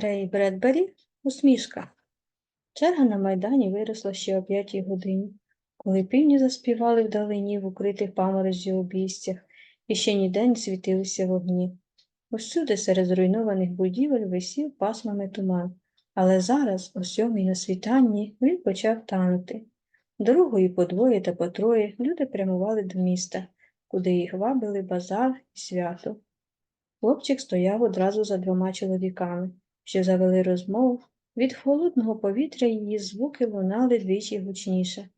Рей Бредбері усмішка. Черга на майдані виросла ще о п'ятій годині, коли півні заспівали вдалині в укритих паморозі обійстях, і ще ніде не світилися вогні. Усюди серед зруйнованих будівель висів пасмами туман, але зараз, о сьомій на світанні, він почав танути. Дорогою по двоє та по троє люди прямували до міста, куди їх вабили базар і свято. Хлопчик стояв одразу за двома чоловіками, що завели розмову. Від холодного повітря її звуки лунали двічі гучніше.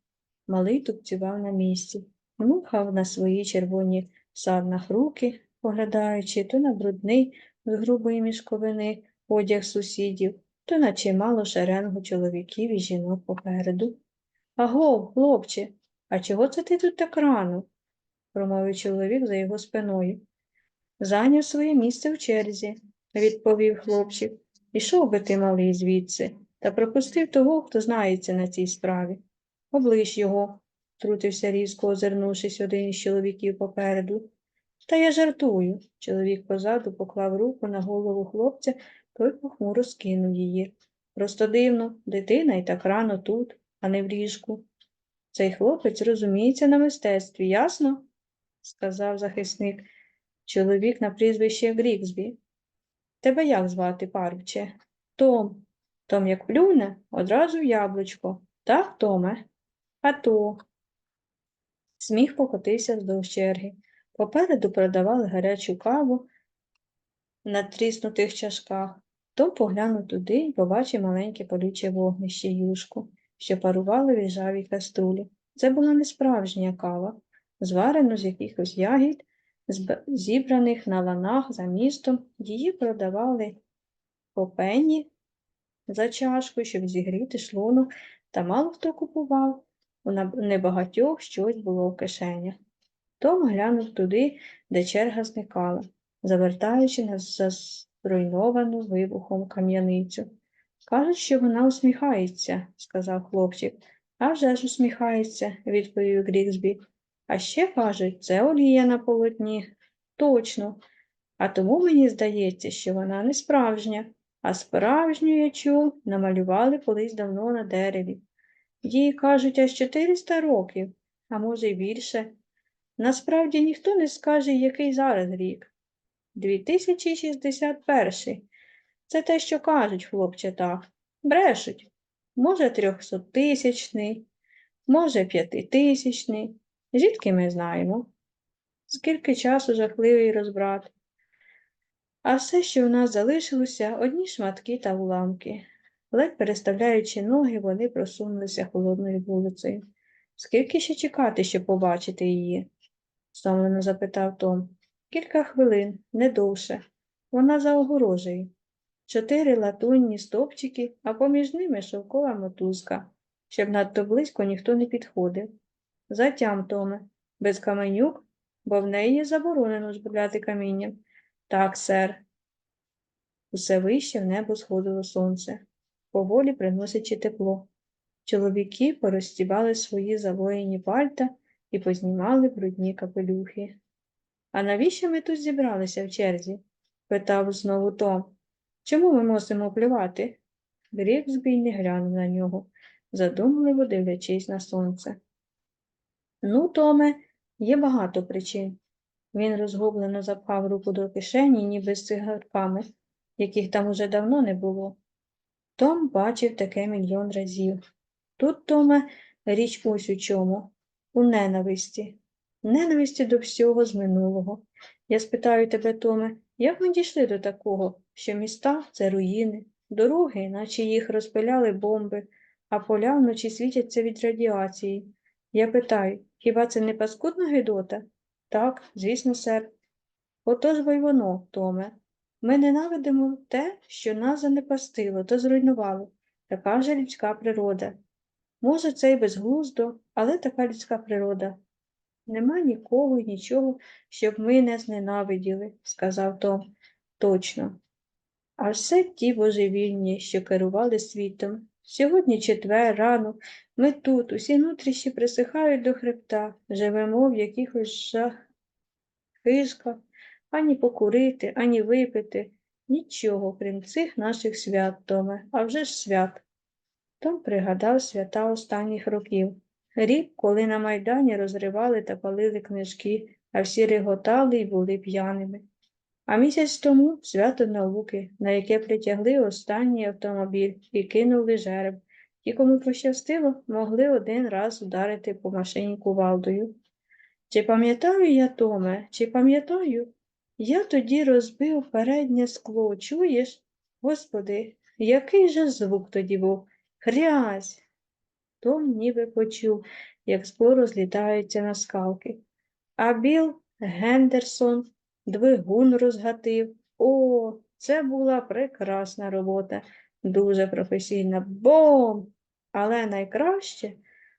Малий тупцював на місці, мухав на свої червоні савнах руки, поглядаючи то на брудний з грубої мішковини одяг сусідів, то на чимало шеренгу чоловіків і жінок попереду. Аго, хлопче, а чого це ти тут так рано? промовив чоловік за його спиною. Зайняв своє місце в черзі, відповів хлопчик. Ішов би ти, малий, звідси, та пропустив того, хто знається на цій справі. Облиш його, трутився різко, озирнувшись один із чоловіків попереду. Та я жартую. Чоловік позаду поклав руку на голову хлопця, той похмуро скинув її. Просто дивно, дитина і так рано тут, а не в ліжку. Цей хлопець розуміється на мистецтві, ясно? сказав захисник. Чоловік на прізвище Гріксбі. Тебе як звати, парубче? Том. Том як плюне, одразу в яблучко. Так, Томе? А то. Сміх покотився вздовж черги. Попереду продавали гарячу каву на тріснутих чашках. Том поглянув туди і побачив маленьке полюче вогнище юшку, що парувало в ржавій каструлі. Це була не справжня кава, зварена з якихось ягід, зібраних на ланах за містом. Її продавали по пенні за чашку, щоб зігріти шлунок, та мало хто купував. У небагатьох щось було в кишенях. Том глянув туди, де черга зникала, завертаючи на зруйновану вибухом кам'яницю. Кажуть, що вона усміхається, сказав хлопчик. А вже ж усміхається, відповів Гріксбі. А ще кажуть, це олія на полотні. Точно. А тому мені здається, що вона не справжня, а справжню я чув, намалювали колись давно на дереві. Їй кажуть аж 400 років, а може й більше. Насправді ніхто не скаже, який зараз рік. 2061. Це те, що кажуть, хлопче, так. Брешуть. Може, трьохсоттисячний, може, п'ятитисячний. Звідки ми знаємо? Скільки часу жахливий розбрат. А все, що в нас залишилося, одні шматки та уламки. Ледь переставляючи ноги, вони просунулися холодною вулицею. Скільки ще чекати, щоб побачити її? стомлено запитав Том. Кілька хвилин, не довше. Вона за огорожею. Чотири латунні стовпчики, а поміж ними шовкова мотузка, щоб надто близько ніхто не підходив. Затям, Томе, без каменюк, бо в неї заборонено збирати камінням. Так, сер. Усе вище в небо сходило сонце, поволі приносячи тепло. Чоловіки порозстібали свої завоєні пальта і познімали брудні капелюхи. А навіщо ми тут зібралися в черзі? питав знову Том. Чому ми мусимо плювати? Гріксбій не глянув на нього, задумливо дивлячись на сонце. Ну, Томе, є багато причин. Він розгублено запхав руку до кишені, ніби з цигарками, яких там уже давно не було. Том бачив таке мільйон разів. Тут, Томе, річ ось у чому у ненависті. Ненависті до всього з минулого. Я спитаю тебе, Томе, як ми дійшли до такого, що міста це руїни, дороги, наче їх розпиляли бомби, а поля вночі світяться від радіації. Я питаю, хіба це не паскудна гидота? Так, звісно, сер. Отож бо й воно, Томе. Ми ненавидимо те, що нас занепастило та зруйнувало. Така вже людська природа. Може, це й безглуздо, але така людська природа. Нема нікого й нічого, щоб ми не зненавиділи, сказав Том. Точно. А все ті божевільні, що керували світом. Сьогодні четвер, ранок, ми тут, усі нутріші присихають до хребта, живемо в якихось жах, хижках, ані покурити, ані випити, Нічого, крім цих наших свят, Томе, а вже ж свят. Том пригадав свята останніх років. Рік, коли на Майдані розривали та палили книжки, а всі реготали й були п'яними. А місяць тому свято науки, на яке притягли останній автомобіль і кинули жереб. Ті, кому пощастило, могли один раз ударити по машині кувалдою. Чи пам'ятаю я, Томе, чи пам'ятаю? Я тоді розбив переднє скло, чуєш? Господи, який же звук тоді був? Хрязь. Том ніби почув, як скло розлітається на скалки. А Біл Гендерсон двигун розгатив. О, це була прекрасна робота, дуже професійна. Бом! Але найкраще,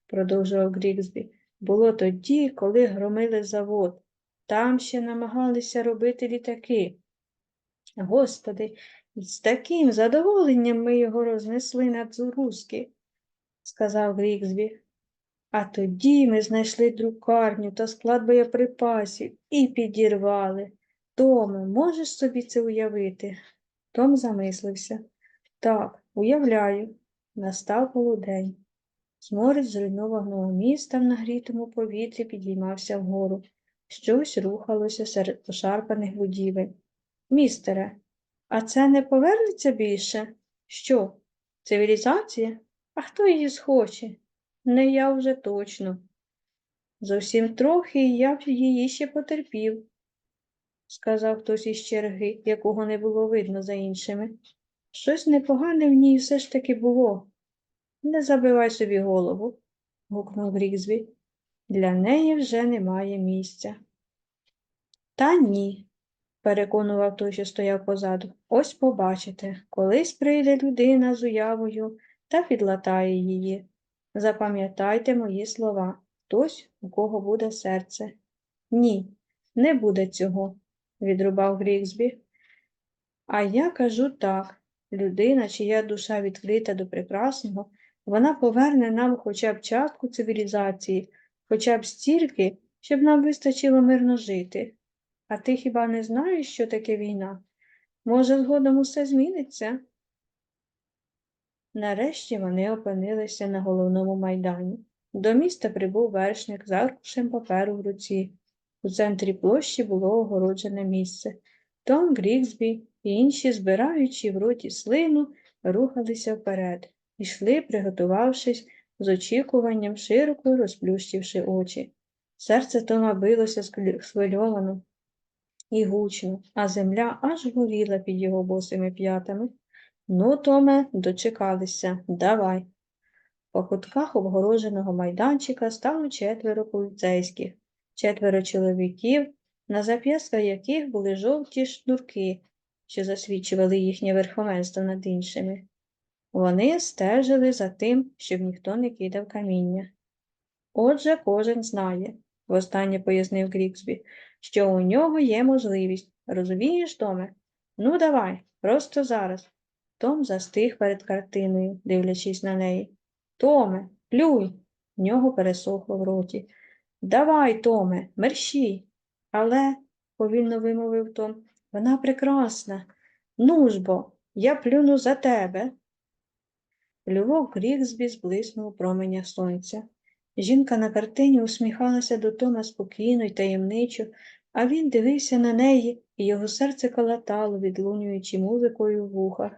продовжував Гріксбі, було тоді, коли громили завод. Там ще намагалися робити літаки. Господи, з таким задоволенням ми його рознесли на дзуруски, сказав Гріксбі. А тоді ми знайшли друкарню та склад боєприпасів і підірвали. Томе, можеш собі це уявити? Том замислився. Так, уявляю. Настав полудень. Сморід зруйнованого міста в нагрітому повітрі підіймався вгору. Щось рухалося серед пошарпаних будівель. Містере, а це не повернеться більше? Що? Цивілізація? А хто її схоче? Не я вже точно. Зовсім трохи і я б її ще потерпів, сказав хтось із черги, якого не було видно за іншими. Щось непогане в ній все ж таки було. Не забивай собі голову, гукнув Гріксбі. Для неї вже немає місця. Та ні, переконував той, що стояв позаду. Ось побачите, колись прийде людина з уявою та підлатає її. Запам'ятайте мої слова, хтось, у кого буде серце. Ні, не буде цього, відрубав Гріксбі. А я кажу так, людина, чия душа відкрита до прекрасного, вона поверне нам хоча б частку цивілізації, хоча б стільки, щоб нам вистачило мирно жити. А ти хіба не знаєш, що таке війна? Може, згодом усе зміниться? Нарешті вони опинилися на головному майдані. До міста прибув вершник з аркушем паперу в руці. У центрі площі було огороджене місце. Том Гріксбі і інші, збираючи в роті слину, рухалися вперед, ішли, приготувавшись з очікуванням, широко розплющивши очі. Серце Тома билося схвильовано і гучно, а земля аж горіла під його босими п'ятами. Ну, Томе, дочекалися, давай. По кутках обгороженого майданчика стало четверо поліцейських, четверо чоловіків, на зап'ястках яких були жовті шнурки, що засвідчували їхнє верховенство над іншими. Вони стежили за тим, щоб ніхто не кидав каміння. Отже, кожен знає, востаннє пояснив Гріксбі, що у нього є можливість. Розумієш, Томе? Ну, давай, просто зараз. Том застиг перед картиною, дивлячись на неї. Томе, плюй. В нього пересохло в роті. Давай, Томе, мерщій. Але, повільно вимовив Том, вона прекрасна. Ну ж бо, я плюну за тебе. Плювок Гріксбі зблиснув у променях сонця. Жінка на картині усміхалася до Тома спокійно й таємничо, а він дивився на неї, і його серце калатало, відлунюючи музикою в вухах.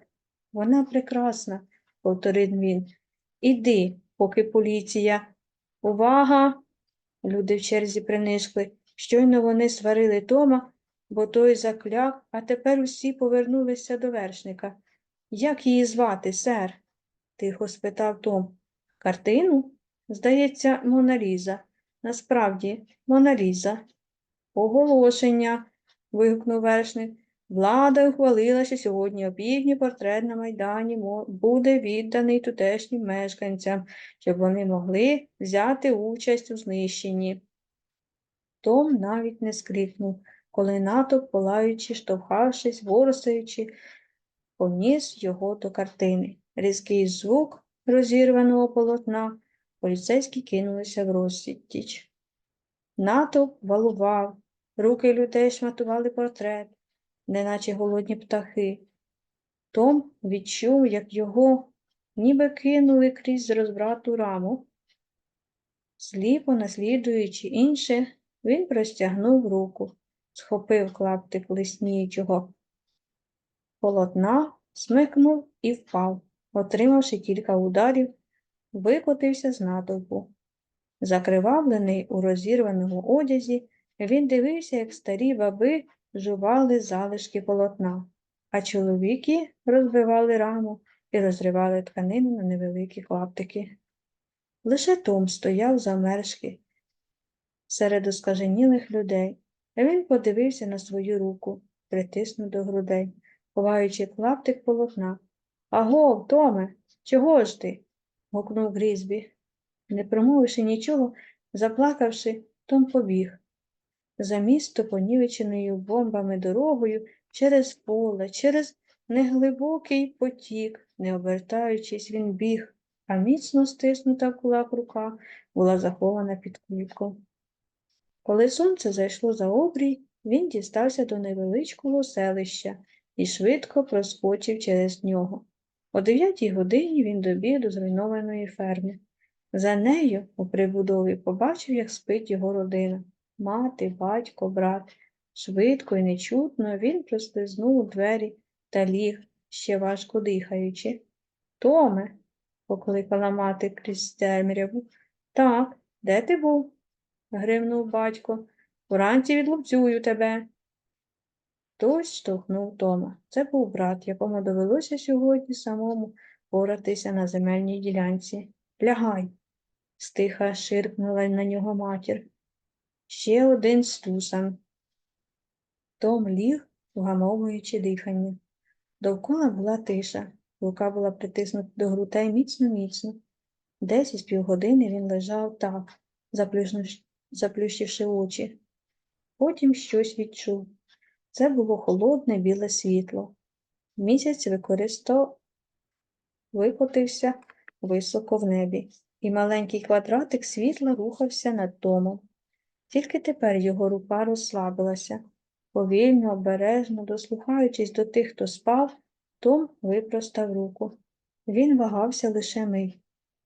Вона прекрасна, повторив він. Іди, поки поліція. Увага! Люди в черзі принишкли. Щойно вони сварили Тома, бо той закляк, а тепер усі повернулися до вершника. Як її звати, сер? тихо спитав Том. Картину? Здається, Моналіза. Насправді, Моналіза. Оголошення. вигукнув вершник. Влада ухвалила, що сьогодні опівдні портрет на Майдані буде відданий тутешнім мешканцям, щоб вони могли взяти участь у знищенні. Том навіть не скрикнув, коли натовп, палаючи, штовхавшись, ворсаючи, поніс його до картини. Різкий звук розірваного полотна, поліцейські кинулися в розсіч. Натовп валував, руки людей шматували портрет, неначе голодні птахи. Том відчув, як його ніби кинули крізь розбрату раму. Сліпо наслідуючи інше, він простягнув руку, схопив клаптик лисніючого полотна, смикнув і впав, отримавши кілька ударів, викотився з натовпу. Закривавлений у розірваному одязі, він дивився, як старі баби жували залишки полотна, а чоловіки розбивали раму і розривали тканину на невеликі клаптики. Лише Том стояв замершки серед оскаженілих людей, а він подивився на свою руку, притиснув до грудей, ховаючи клаптик полотна. Агов, Томе, чого ж ти? гукнув Грізбі. Не промовивши нічого, заплакавши, Том побіг. За місто, понівеченою бомбами дорогою, через поле, через неглибокий потік, не обертаючись, він біг, а міцно стиснута в кулак рука була захована під кульку. Коли сонце зайшло за обрій, він дістався до невеличкого селища і швидко проскочив через нього. О дев'ятій годині він добіг до зруйнованої ферми. За нею у прибудові побачив, як спить його родина мати, батько, брат. Швидко і нечутно він прослизнув у двері та ліг, ще важко дихаючи. Томе, покликала мати крізь темряву. Так, де ти був? гримнув батько. Уранці відлупцюю тебе. Хтось штовхнув Тома. Це був брат, якому довелося сьогодні самому поратися на земельній ділянці. Лягай, стиха ширкнула на нього матір. Ще один стусан. Том ліг, вгамовуючи дихання. Довкола була тиша, рука була притиснута до грудей міцно-міцно. Десь із півгодини він лежав так, заплющивши очі. Потім щось відчув. Це було холодне біле світло. Місяць використав, викотився високо в небі, і маленький квадратик світла рухався над домом. Тільки тепер його рука розслабилася. Повільно, обережно, дослухаючись до тих, хто спав, Том випростав руку. Він вагався лише мить,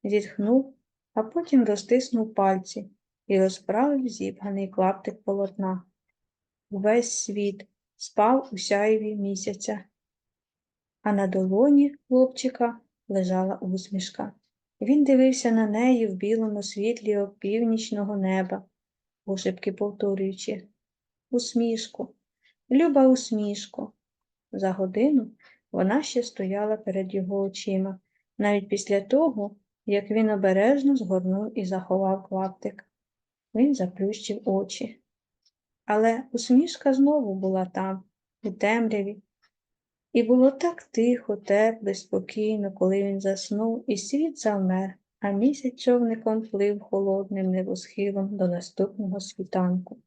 зітхнув, а потім розтиснув пальці і розправив зібганий клаптик полотна. Увесь світ спав у сяєві місяця, а на долоні хлопчика лежала усмішка. Він дивився на неї в білому світлі опівнічного неба, пошепки повторюючи усмішку, люба усмішку. За годину вона ще стояла перед його очима, навіть після того, як він обережно згорнув і заховав клаптик. Він заплющив очі. Але усмішка знову була там, у темряві, і було так тихо, тепло, спокійно, коли він заснув, і світ завмер, а місяць човником плив холодним небосхилом до наступного світанку.